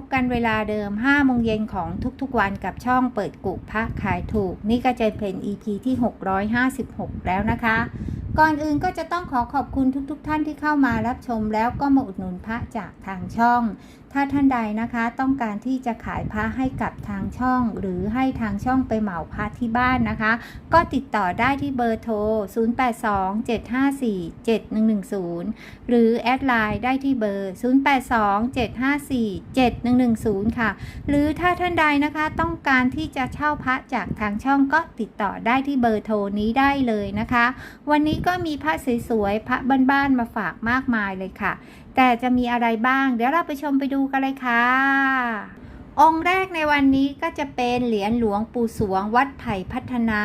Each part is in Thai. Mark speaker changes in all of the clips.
Speaker 1: พบกันเวลาเดิม 5 โมงเย็นของทุกๆวันกับช่องเปิดกุพระขายถูก นี่ก็จะเป็น EP ที่ 656 แล้วนะคะ ก่อนอื่นก็จะต้องขอขอบคุณทุกๆ ท่านที่เข้ามารับชมแล้วก็มาอุดหนุนพระจากทางช่อง ถ้าท่านใดนะคะต้องการที่จะขายพระให้กับทางช่อง หรือให้ทางช่องไปเหมาพระที่บ้านนะคะ ก็ติดต่อได้ที่เบอร์โทร 0827547110 หรือแอดไลน์ได้ที่เบอร์ 0827547110 ค่ะ หรือถ้าท่านใดนะคะต้องการที่จะเช่าพระจากทางช่องก็ติดต่อได้ที่เบอร์โทรนี้ได้เลยนะคะ วันนี้ก็มีพระสวยๆพระบ้านๆมาฝากมากมายเลยค่ะ แต่จะมีอะไรบ้าง เดี๋ยวเราไปชมไปดูกันเลยค่ะ องค์แรกในวันนี้ก็จะเป็นเหรียญหลวงปู่สวงวัดไผ่พัฒนา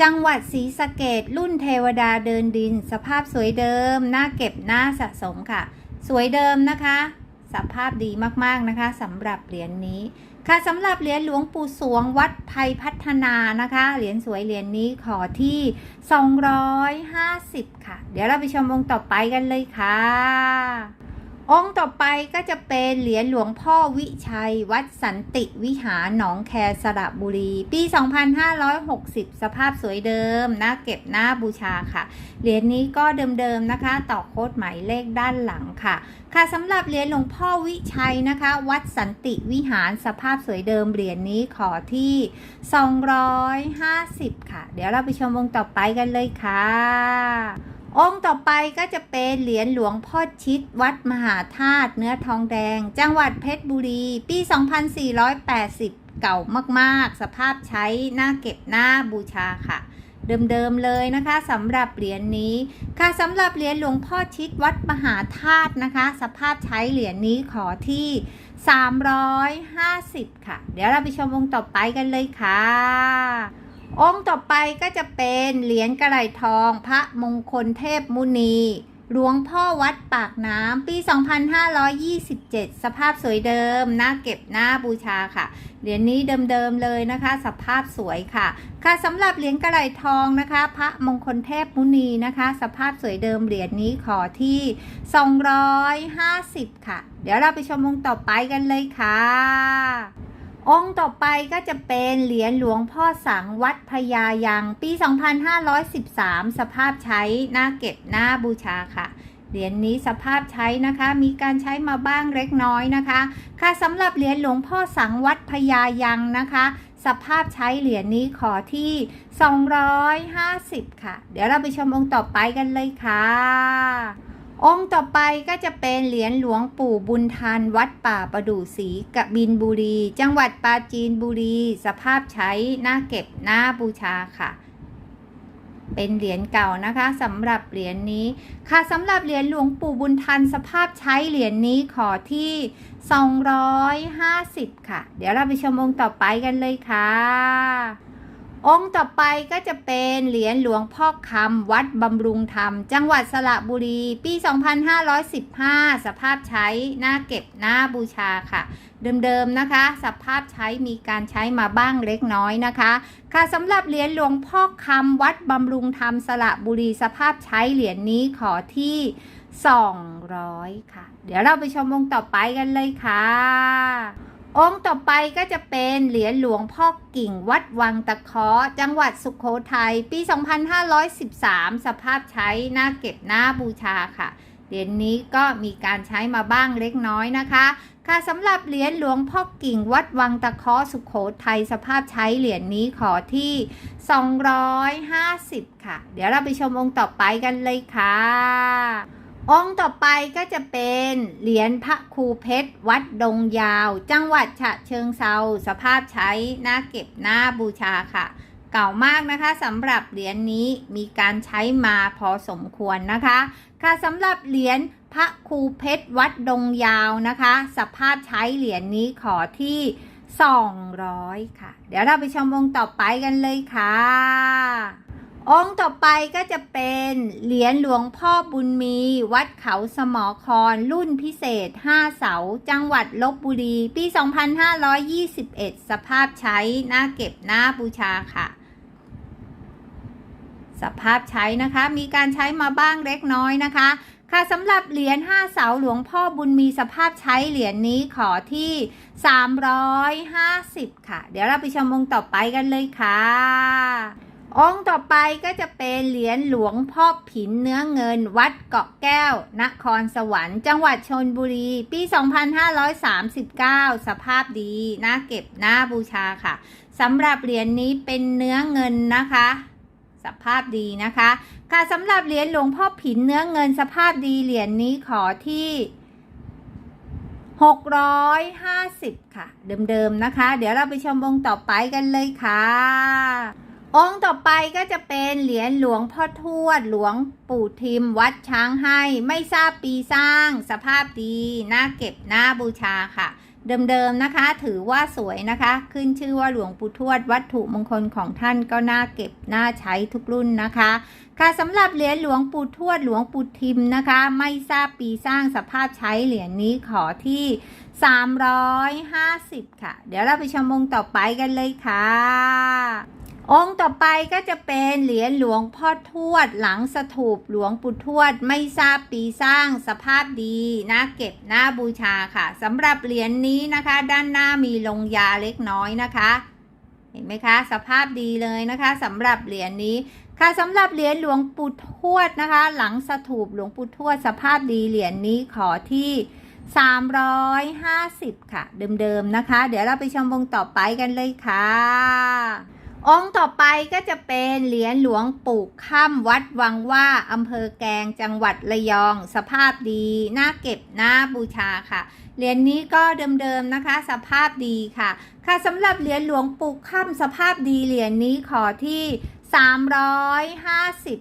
Speaker 1: จังหวัดศรีสะเกดรุ่นเทวดาเดินดิน สภาพสวยเดิม น่าเก็บน่าสะสมค่ะ สวยเดิมนะคะ สภาพดีมากๆนะคะสำหรับเหรียญนี้ ค่ะสำหรับเหรียญหลวงปู่สวงวัดภัยพัฒนานะคะเหรียญสวยเหรียญนี้ขอที่ 250 ค่ะ เดี๋ยวเราไปชมวงต่อไปกันเลยค่ะ องค์ต่อไปก็จะเป็นเหรียญหลวงพ่อวิชัย วัดสันติวิหารหนองแคสระบุรี ปี 2560 สภาพสวยเดิมน่าเก็บน่าบูชาค่ะ เหรียญนี้ก็เดิมๆนะคะ ต่อโค้ดหมายเลขด้านหลังค่ะ ค่ะสำหรับเหรียญหลวงพ่อวิชัยนะคะ วัดสันติวิหารสภาพสวยเดิมเหรียญนี้ขอที่ 250 ค่ะ เดี๋ยวเราไปชมองค์ต่อไปกันเลยค่ะ องค์ต่อไปก็จะเป็นเหรียญหลวงพ่อชิดวัดมหาธาตุเนื้อทองแดง จังหวัดเพชรบุรี ปี 2480 เก่ามากๆ สภาพใช้หน้าเก็บหน้าบูชาค่ะ เดิมๆเลยนะคะสำหรับเหรียญนี้ค่ะสำหรับเหรียญหลวงพ่อชิดวัดมหาธาตุนะคะ สภาพใช้เหรียญนี้ขอที่ 350 ค่ะ เดี๋ยวเราไปชมองต่อไปกันเลยค่ะ องค์ต่อไปก็จะเป็นเหรียญกระไหลทอง พระมงคลเทพมุนี หลวงพ่อวัดปากน้ำปี 2527 สภาพสวยเดิมน่าเก็บหน้าบูชาค่ะ เหรียญนี้เดิมๆเลยนะคะ สภาพสวยค่ะ ค่ะสำหรับเหรียญกระไหลทองนะคะ พระมงคลเทพมุนีนะคะ สภาพสวยเดิมเหรียญนี้ขอที่ 250 ค่ะ เดี๋ยวเราไปชมองค์ต่อไปกันเลยค่ะ องค์ต่อไปก็จะเป็นเหรียญหลวงพ่อสังวัดพญายังปี 2513 สภาพใช้หน้าเก็บหน้าบูชาค่ะเหรียญนี้สภาพใช้นะคะ มีการใช้มาบ้างเล็กน้อยนะคะ ค่ะสำหรับเหรียญหลวงพ่อสังวัดพญายังนะคะ สภาพใช้เหรียญนี้ขอที่ 250 ค่ะ เดี๋ยวเราไปชมองค์ต่อไปกันเลยค่ะ องค์ต่อไปก็จะเป็นเหรียญหลวงปู่บุญทันวัดป่าประดู่ศรีกบินบุรี จังหวัดปราจีนบุรี สภาพใช้หน้าเก็บหน้าบูชาค่ะ เป็นเหรียญเก่านะคะสำหรับเหรียญนี้ค่ะสำหรับเหรียญหลวงปู่บุญทันสภาพใช้เหรียญนี้ขอที่ 250 ค่ะ เดี๋ยวเราไปชมองค์ต่อไปกันเลยค่ะ องค์ต่อไปก็จะเป็นเหรียญหลวงพ่อคำวัดบำรุงธรรม จังหวัดสระบุรี ปี 2515 สภาพใช้หน้าเก็บหน้าบูชาค่ะ เดิมๆนะคะ สภาพใช้มีการใช้มาบ้างเล็กน้อยนะคะ ค่ะสำหรับเหรียญหลวงพ่อคำวัดบำรุงธรรมสระบุรีสภาพใช้เหรียญนี้ขอที่ 200 ค่ะ เดี๋ยวเราไปชมองค์ต่อไปกันเลยค่ะ องค์ต่อไปก็จะเป็นเหรียญหลวงพ่อกิ่งวัดวังตะเคาะจังหวัดสุขโขทัยปี 2513 สภาพใช้หน้าเก็บหน้าบูชาค่ะ เหรียญนี้ก็มีการใช้มาบ้างเล็กน้อยนะคะ ค่ะสำหรับเหรียญหลวงพ่อกิ่งวัดวังตะเคาะสุขโขทัยสภาพใช้เหรียญนี้ขอที่ 250 ค่ะ เดี๋ยวเราไปชมองค์ต่อไปกันเลยค่ะ องค์ต่อไปก็จะเป็นเหรียญพระครูเพชร วัดดงยาว จังหวัดฉะเชิงเซาสภาพใช้หน้าเก็บหน้าบูชาค่ะ เก่ามากนะคะสำหรับเหรียญนี้มีการใช้มาพอสมควรนะคะ ค่ะสำหรับเหรียญพระครูเพชร วัดดงยาวนะคะ สภาพใช้เหรียญนี้ขอที่ 200 ค่ะ เดี๋ยวเราไปชมองต่อไปกันเลยค่ะ องค์ต่อไปก็จะเป็นเหรียญหลวงพ่อบุญมีวัดเขาสมอคร รุ่นพิเศษ 5 เสา จังหวัดลบบุรี ปี 2521 สภาพใช้หน้าเก็บหน้าบูชาค่ะ สภาพใช้นะคะ มีการใช้มาบ้างเล็กน้อยนะคะ ค่ะสำหรับเหรียญ 5 เสาหลวงพ่อบุญมีสภาพใช้เหรียญนี้ขอที่ 350 ค่ะ เดี๋ยวเราไปชมองค์ต่อไปกันเลยค่ะ องค์ต่อไปก็จะเป็นเหรียญหลวงพ่อผินเนื้อเงิน วัดเกาะแก้ว นครสวรรค์ จังหวัดชนบุรี ปี 2539 สภาพดีน่าเก็บน่าบูชาค่ะสำหรับเหรียญนี้เป็นเนื้อเงินนะคะสภาพดีนะคะ ค่ะสำหรับเหรียญหลวงพ่อผินเนื้อเงินสภาพดีเหรียญนี้ขอที่650 ค่ะ เดิมๆนะคะ เดี๋ยวเราไปชมองต่อไปกันเลยค่ะ องค์ต่อไปก็จะเป็นเหรียญหลวงพ่อทวดหลวงปู่ทิมวัดช้างให้ ไม่ทราบปีสร้าง สภาพดีน่าเก็บน่าบูชาค่ะ เดิมๆนะคะ ถือว่าสวยนะคะ ขึ้นชื่อว่าหลวงปู่ทวดวัตถุมงคลของท่านก็น่าเก็บน่าใช้ทุกรุ่นนะคะ ค่ะสำหรับเหรียญหลวงปู่ทวดหลวงปู่ทิมนะคะ ไม่ทราบปีสร้างสภาพใช้เหรียญนี้ขอที่ 350 ค่ะ เดี๋ยวเราไปชมองต่อไปกันเลยค่ะ องค์ต่อไปก็จะเป็นเหรียญหลวงพ่อทวดหลังสถูปหลวงปู่ทวดไม่ทราบปีสร้างสภาพดีน่าเก็บน่าบูชาค่ะสำหรับเหรียญนี้นะคะ ด้านหน้ามีลงยาเล็กน้อยนะคะ เห็นไหมคะสภาพดีเลยนะคะสำหรับเหรียญนี้ค่ะสำหรับเหรียญหลวงปู่ทวดนะคะ หลังสถูปหลวงปู่ทวดสภาพดีเหรียญนี้ขอที่ 350 ค่ะ เดิมๆนะคะ เดี๋ยวเราไปชมวงต่อไปกันเลยค่ะ องค์ต่อไปก็จะเป็นเหรียญหลวงปู่ค่ำวัดวังว่าอำเภอแกงจังหวัดระยอง สภาพดี น่าเก็บน่าบูชาค่ะ เหรียญนี้ก็เดิมๆนะคะ สภาพดีค่ะ ค่ะสำหรับเหรียญหลวงปู่ค่ำสภาพดีเหรียญนี้ขอที่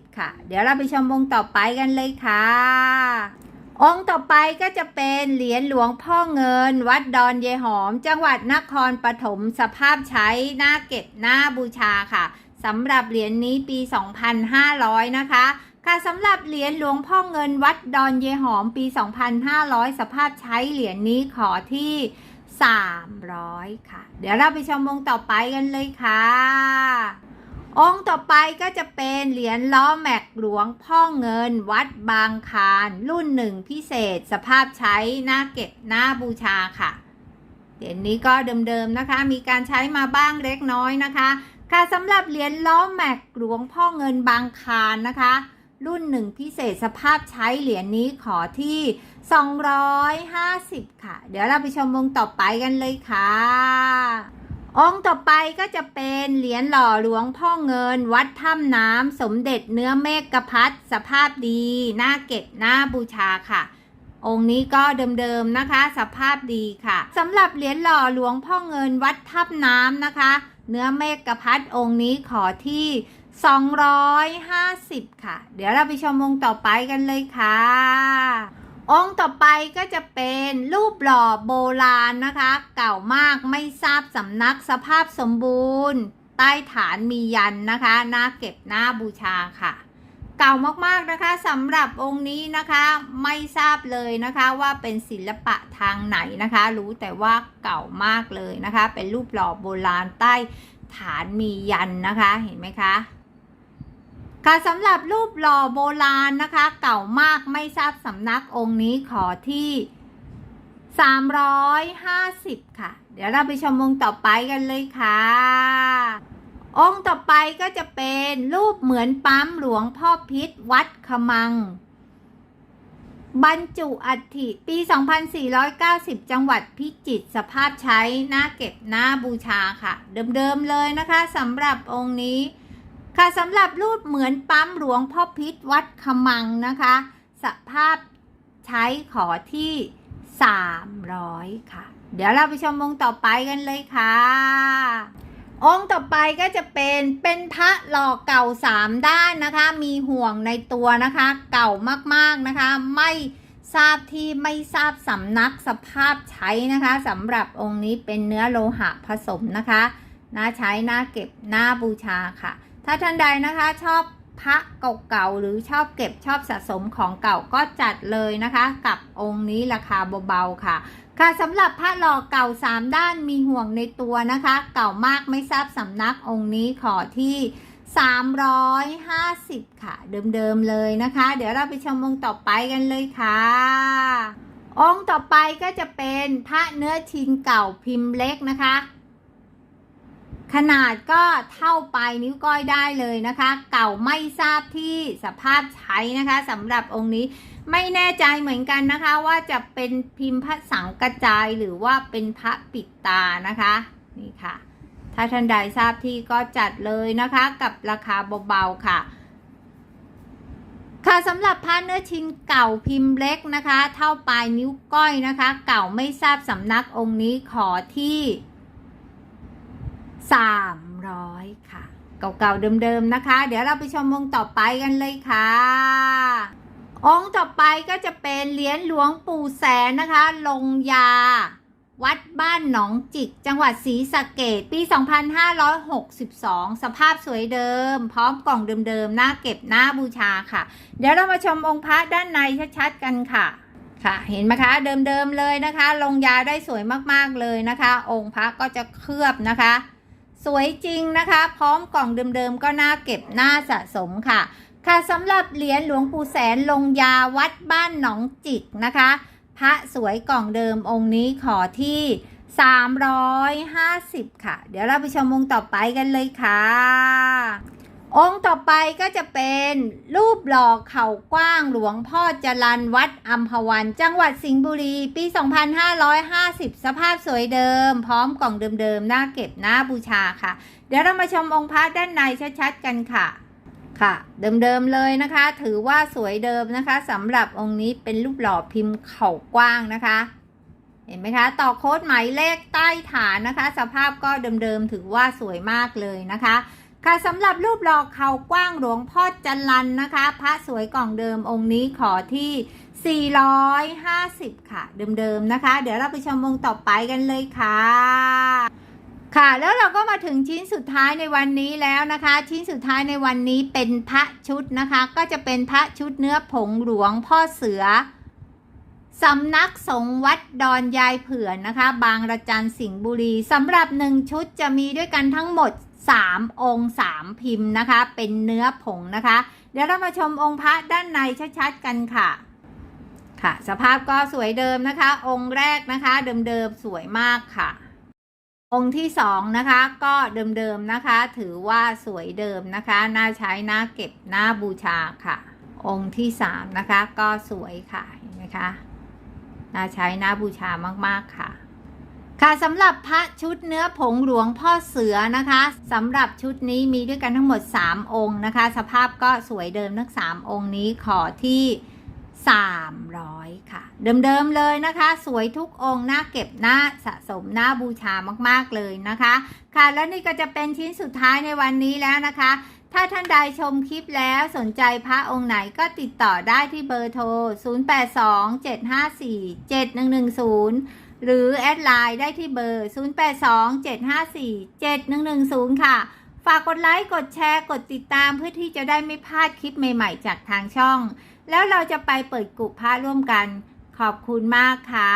Speaker 1: 350 ค่ะ เดี๋ยวเราไปชมวงต่อไปกันเลยค่ะ องค์ต่อไปก็จะเป็นเหรียญหลวงพ่อเงิน วัดดอนเยหอม จังหวัดนครปฐมสภาพใช้หน่าเก็บน่าบูชาค่ะสำหรับเหรียญนี้ปี 2,500 นะคะ ค่ะสำหรับเหรียญหลวงพ่อเงินวัดดอนเยหอมปี 2,500 สภาพใช้เหรียญนี้ขอที่ 300 ค่ะ เดี๋ยวเราไปชมวงต่อไปกันเลยค่ะ องค์ต่อไปก็จะเป็นเหรียญล้อแม็กหลวงพ่อเงินวัดบางคารรุ่นหนึ่งพิเศษสภาพใช้หน่าเก็บน่าบูชาค่ะเหรียญนี้ก็เดิมๆนะคะ มีการใช้มาบ้างเล็กน้อยนะคะ ค่ะสำหรับเหรียญล้อแม็กหลวงพ่อเงินบางคารนะคะ รุ่นหนึ่งพิเศษสภาพใช้เหรียญนี้ขอที่ 250 ค่ะ เดี๋ยวเราไปชมวงต่อไปกันเลยค่ะ องค์ต่อไปก็จะเป็นเหรียญหล่อหลวงพ่อเงิน วัดถ้ำน้ำสมเด็จเนื้อเมฆกพัดสภาพดีน่าเก็บน่าบูชาค่ะ องค์นี้ก็เดิมๆนะคะ สภาพดีค่ะสำหรับเหรียญหล่อหลวงพ่อเงินวัดถ้ำน้ำนะคะ เนื้อเมฆกพัดองค์นี้ขอที่ 250 ค่ะ เดี๋ยวเราไปชมองค์ต่อไปกันเลยค่ะ องค์ต่อไปก็จะเป็นรูปหล่อโบราณนะคะ เก่ามากไม่ทราบสำนักสภาพสมบูรณ์ ใต้ฐานมียันนะคะ น่าเก็บน่าบูชาค่ะ เก่ามากๆนะคะสำหรับองค์นี้นะคะไม่ทราบเลยนะคะว่าเป็นศิลปะทางไหนนะคะ รู้แต่ว่าเก่ามากเลยนะคะ เป็นรูปหล่อโบราณใต้ฐานมียันนะคะเห็นไหมคะ ค่ะสำหรับรูปหล่อโบราณนะคะ เก่ามากไม่ทราบสำนักองค์นี้ขอที่ 350 ค่ะ เดี๋ยวเราไปชมองค์ต่อไปกันเลยค่ะ องค์ต่อไปก็จะเป็นรูปเหมือนปั๊มหลวงพ่อพิษวัดขมัง บรรจุอัฐิปี 2490 จังหวัดพิจิตรสภาพใช้หน่าเก็บหน่าบูชาค่ะ เดิมๆเลยนะคะสำหรับองค์นี้ ค่ะสำหรับรูปเหมือนปั๊มหลวงพ่อพิษวัดขมังนะคะ สภาพใช้ขอที่ 300 ค่ะ เดี๋ยวเราไปชมองค์ต่อไปกันเลยค่ะ องค์ต่อไปก็จะเป็นเป็นพระหล่อเก่าสามด้านนะคะ มีห่วงในตัวนะคะ เก่ามากๆนะคะ ไม่ทราบที่ไม่ทราบสำนักสภาพใช้นะคะสำหรับองค์นี้เป็นเนื้อโลหะผสมนะคะน่าใช้น่าเก็บน่าบูชาค่ะ ถ้าท่านใดนะคะชอบพระเก่าๆหรือชอบเก็บชอบสะสมของเก่าก็จัดเลยนะคะ กับองค์นี้ราคาเบาๆค่ะ ค่ะสำหรับพระหล่อเก่าสามด้านมีห่วงในตัวนะคะ เก่ามากไม่ทราบสำนักองค์นี้ขอที่ 350 ค่ะ เดิมๆเลยนะคะ เดี๋ยวเราไปชมองค์ต่อไปกันเลยค่ะองค์ต่อไปก็จะเป็นพระเนื้อชินเก่าพิมพ์เล็กนะคะ ขนาดก็เท่าปลายนิ้วก้อยได้เลยนะคะ เก่าไม่ทราบที่สภาพใช้นะคะสำหรับองค์นี้ไม่แน่ใจเหมือนกันนะคะ ว่าจะเป็นพิมพ์พระสังกระจายหรือว่าเป็นพระปิดตานะคะนี่ค่ะ ถ้าท่านใดทราบที่ก็จัดเลยนะคะ กับราคาเบาๆค่ะค่ะสำหรับพระเนื้อชิ้นเก่าพิมพ์เล็กนะคะ เท่าปลายนิ้วก้อยนะคะ เก่าไม่ทราบสำนักองค์นี้ขอที่ 300 ค่ะ เก่าๆเดิมๆนะคะ เดี๋ยวเราไปชมองค์ต่อไปกันเลยค่ะ องค์ต่อไปก็จะเป็นเหรียญหลวงปู่แสนนะคะ ลงยา วัดบ้านหนองจิก จังหวัดศรีสะเกดปี 2562 สภาพสวยเดิม พร้อมกล่องเดิมๆหน้าเก็บหน้าบูชาค่ะ เดี๋ยวเรามาชมองค์พระด้านในชัดๆกันค่ะค่ะเห็นไหมคะเดิมๆเลยนะคะ ลงยาได้สวยมากๆเลยนะคะ องค์พระก็จะเคลือบนะคะ สวยจริงนะคะ พร้อมกล่องเดิมๆ ก็น่าเก็บน่าสะสมค่ะ ค่ะสำหรับเหรียญหลวงปู่แสนลงยาวัดบ้านหนองจิกนะคะ พระสวยกล่องเดิมองค์นี้ขอที่ 350 ค่ะ เดี๋ยวเราไปชมองต่อไปกันเลยค่ะ องค์ต่อไปก็จะเป็นรูปหล่อเข่ากว้างหลวงพ่อจรันวัดอัมพวัน จังหวัดสิงห์บุรี ปี 2550 สภาพสวยเดิม พร้อมกล่องเดิมๆหน้าเก็บหน้าบูชาค่ะ เดี๋ยวเรามาชมองค์พระด้านในชัดๆกันค่ะค่ะ เดิมๆเลยนะคะ ถือว่าสวยเดิมนะคะสำหรับองค์นี้เป็นรูปหล่อพิมพ์เข่ากว้างนะคะ เห็นไหมคะ ต่อโค้ดหมายเลขใต้ฐานนะคะ สภาพก็เดิมๆถือว่าสวยมากเลยนะคะ ค่ะสำหรับรูปหล่อเขากว้างหลวงพ่อจันลันนะคะ พระสวยกล่องเดิมองค์นี้ขอที่ 450 ค่ะ เดิมๆนะคะ เดี๋ยวเราไปชมวงค์ต่อไปกันเลยค่ะ ค่ะแล้วเราก็มาถึงชิ้นสุดท้ายในวันนี้แล้วนะคะ ชิ้นสุดท้ายในวันนี้เป็นพระชุดนะคะ ก็จะเป็นพระชุดเนื้อผงหลวงพ่อเสือสำนักสงฆ์วัดดอนยายเผื่อนนะคะ บางระจันสิงห์บุรีสำหรับหนึ่งชุดจะมีด้วยกันทั้งหมด 3 องค์ 3 พิมพ์นะคะ เป็นเนื้อผงนะคะ เดี๋ยวเรามาชมองค์พระด้านในชัดๆกันค่ะ ค่ะ สภาพก็สวยเดิมนะคะ องค์แรกนะคะ เดิมๆสวยมากค่ะ องค์ที่สองนะคะก็เดิมๆนะคะ ถือว่าสวยเดิมนะคะน่าใช้น่าเก็บน่าบูชาค่ะ องค์ที่สามนะคะก็สวยค่ะเห็นไหมคะน่าใช้น่าบูชามากๆค่ะ ค่ะสำหรับพระชุดเนื้อผงหลวงพ่อเสือนะคะสำหรับชุดนี้มีด้วยกันทั้งหมด 3 องค์นะคะ สภาพก็สวยเดิมทั้ง 3 องค์นี้ขอที่ 300 ค่ะ เดิมๆเลยนะคะ สวยทุกองค์น่าเก็บน่าสะสมน่าบูชามากๆเลยนะคะ ค่ะและนี่ก็จะเป็นชิ้นสุดท้ายในวันนี้แล้วนะคะถ้าท่านใดชมคลิปแล้วสนใจพระองค์ไหนก็ติดต่อได้ที่เบอร์โทร 0827547110 หรือแอดไลน์ได้ที่เบอร์ 0827547110 ค่ะ ฝากกดไลค์ กดแชร์ กดติดตามเพื่อที่จะได้ไม่พลาดคลิปใหม่ๆ จากทางช่อง แล้วเราจะไปเปิดกลุ่มพระร่วมกัน ขอบคุณมากค่ะ